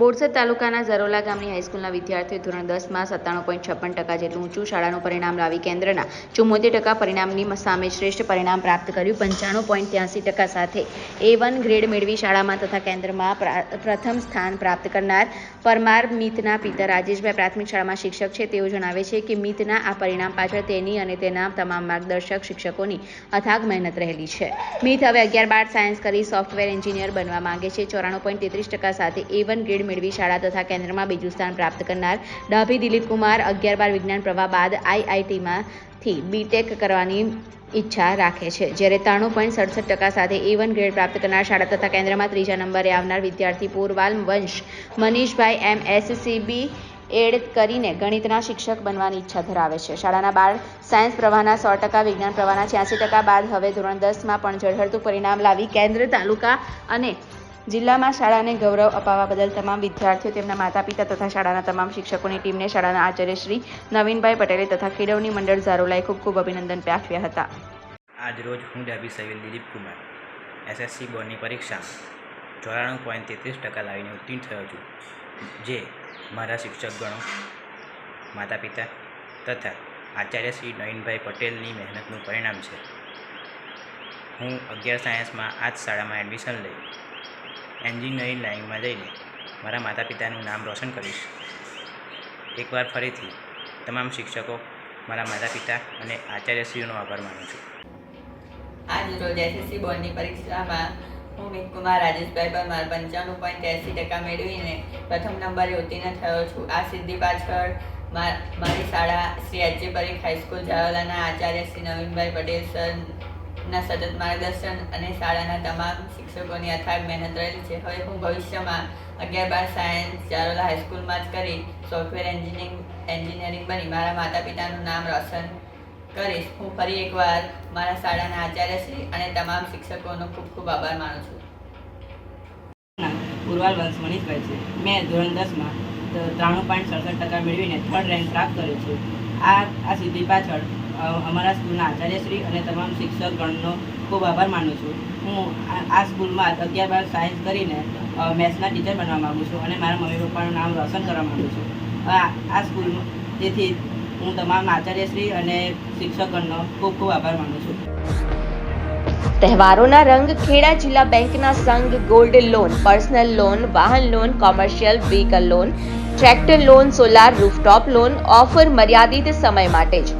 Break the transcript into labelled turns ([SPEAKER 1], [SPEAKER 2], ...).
[SPEAKER 1] બોરસદ તાલુકાના ઝરોલા ગામની હાઈસ્કૂલના વિદ્યાર્થીઓ ધોરણ દસમાં સત્તાણું પોઈન્ટ છપ્પન ટકા જેટલું ઊંચું શાળાનું પરિણામ લાવી કેન્દ્રના ચુમ્મોતેર ટકા પરિણામની સામે શ્રેષ્ઠ પરિણામ પ્રાપ્ત કર્યું. પંચાણું પોઈન્ટ ત્યાંસી ટકા સાથે એ વન ગ્રેડ મેળવી શાળામાં તથા કેન્દ્રમાં પ્રા- પ્રથમ સ્થાન પ્રાપ્ત કરનાર પરમાર મિતના પિતા રાજેશભાઈ પ્રાથમિક શાળામાં શિક્ષક છે. તેઓ જણાવે છે કે મિતના આ પરિણામ પાછળ તેની અને તેના તમામ માર્ગદર્શક શિક્ષકોની અથાગ મહેનત રહેલી છે. મિત હવે અગિયાર બાર સાયન્સ કરી સોફ્ટવેર એન્જિનિયર બનવા માંગે છે. ચોરાણું પોઈન્ટ તેત્રીસ ટકા સાથે એ વન ગ્રેડ મેળવી શાળા તથા કેન્દ્રમાં બીજું સ્થાન પ્રાપ્ત કરનાર ડાભી દિલીપ કુમાર અગિયાર બાર વિજ્ઞાન પ્રવાહ બાદ આઈઆઈટીમાંથી બીટેક કરવાની ઈચ્છા રાખે છે, જ્યારે ત્રાણું પોઈન્ટ સડસઠ ટકા સાથે એ વન ગ્રેડ પ્રાપ્ત કરનાર શાળા તથા કેન્દ્રમાં ત્રીજા નંબરે આવનાર વિદ્યાર્થી પૂર્વાલ વંશ મનીષભાઈ એમ એસસીબી એડ કરીને ગણિતના શિક્ષક બનવાની ઈચ્છા ધરાવે છે. શાળાના બાર સાયન્સ પ્રવાહના સો ટકા, વિજ્ઞાન પ્રવાહના છ્યાસી ટકા બાદ હવે ધોરણ દસમાં પણ ઝળહળતું પરિણામ લાવી કેન્દ્ર, તાલુકા અને જિલ્લામાં શાળાને ગૌરવ અપાવવા બદલ તમામ વિદ્યાર્થીઓ, તેમના માતા પિતા તથા શાળાના તમામ શિક્ષકોની ટીમને શાળાના આચાર્ય શ્રી નવીનભાઈ પટેલે તથા કેળવણી મંડળ ઝારોલાએ ખૂબ ખૂબ અભિનંદન પાઠવ્યા હતા.
[SPEAKER 2] આજ રોજ હું ડાબી સવિલ દિલીપ કુમાર, એસએસસી બોર્ડની પરીક્ષા ચોરાણું પોઈન્ટ તેત્રીસ ટકા લાવીને ઉત્તીર્ણ થયો છું. જે મારા શિક્ષકગણો માતા પિતા તથા આચાર્ય શ્રી નવીનભાઈ પટેલની મહેનતનું પરિણામ છે. હું અગિયાર સાયન્સમાં આ જ શાળામાં એડમિશન લઈ એન્જિનિયરિંગ લાઇનમાં જઈને મારા માતા પિતાનું નામ રોશન કરીશ. એકવાર ફરીથી તમામ શિક્ષકો, મારા માતા પિતા અને આચાર્યશ્રીઓનો આભાર માનું છું.
[SPEAKER 3] આજ રોજ એસએસસી બોર્ડની પરીક્ષામાં હું મિતકુમાર રાજેશભાઈ પરમાર, પંચાણું પોઈન્ટ એંસી ટકા મેળવીને પ્રથમ નંબરે ઉત્તીર્ણ થયો છું. આ સિદ્ધિ પાછળ મારી શાળા Shri HG Parikh high school જાવલાના આચાર્ય શ્રી નવીનભાઈ પટેલ સરના સતત માર્ગદર્શન અને શાળાના તમામ શિક્ષકોની અથાગ મહેનત રહેલી છે. હવે હું ભવિષ્યમાં અગિયાર બાર સાયન્સ, ચારોલા હાઈસ્કૂલમાં જ કરી સોફ્ટવેર એન્જિનિયરિંગ એન્જિનિયરિંગ બની મારા માતા પિતાનું નામ રોશન કરીશ. હું ફરી એકવાર મારા શાળાના આચાર્ય શ્રી અને તમામ શિક્ષકોનો ખૂબ ખૂબ આભાર માનું છું.
[SPEAKER 4] નામ પૂર્વાલ વંશ મનીષભાઈ છે. મેં ધોરણ દસમાં ત્રાણું પોઈન્ટ સડસઠ ટકા મેળવીને થર્ડ રેન્ક પ્રાપ્ત કર્યો છે. આ આ સિદ્ધિ પાછળ અમારા સ્કૂલના આચાર્યશ્રી અને તમામ શિક્ષકગણનો ખૂબ આભાર માનું છું. હું આ સ્કૂલમાં અગિયાર બાર સાયન્સ કરીને મેથ્સના ટીચર બનવા માગું છું અને મારા મમ્મી પપ્પાનું નામ રોશન કરવા માગું છું. આ સ્કૂલમાં તેથી હું તમામ આચાર્યશ્રી અને શિક્ષકગણનો ખૂબ ખૂબ આભાર માનું છું.
[SPEAKER 1] તહેવારોના રંગ ખેડા જિલ્લા બેંકના સંઘ ગોલ્ડ લોન, પર્સનલ લોન, વાહન loan, commercial vehicle loan, tractor loan, solar rooftop loan, offer મર્યાદિત સમય માટે જ.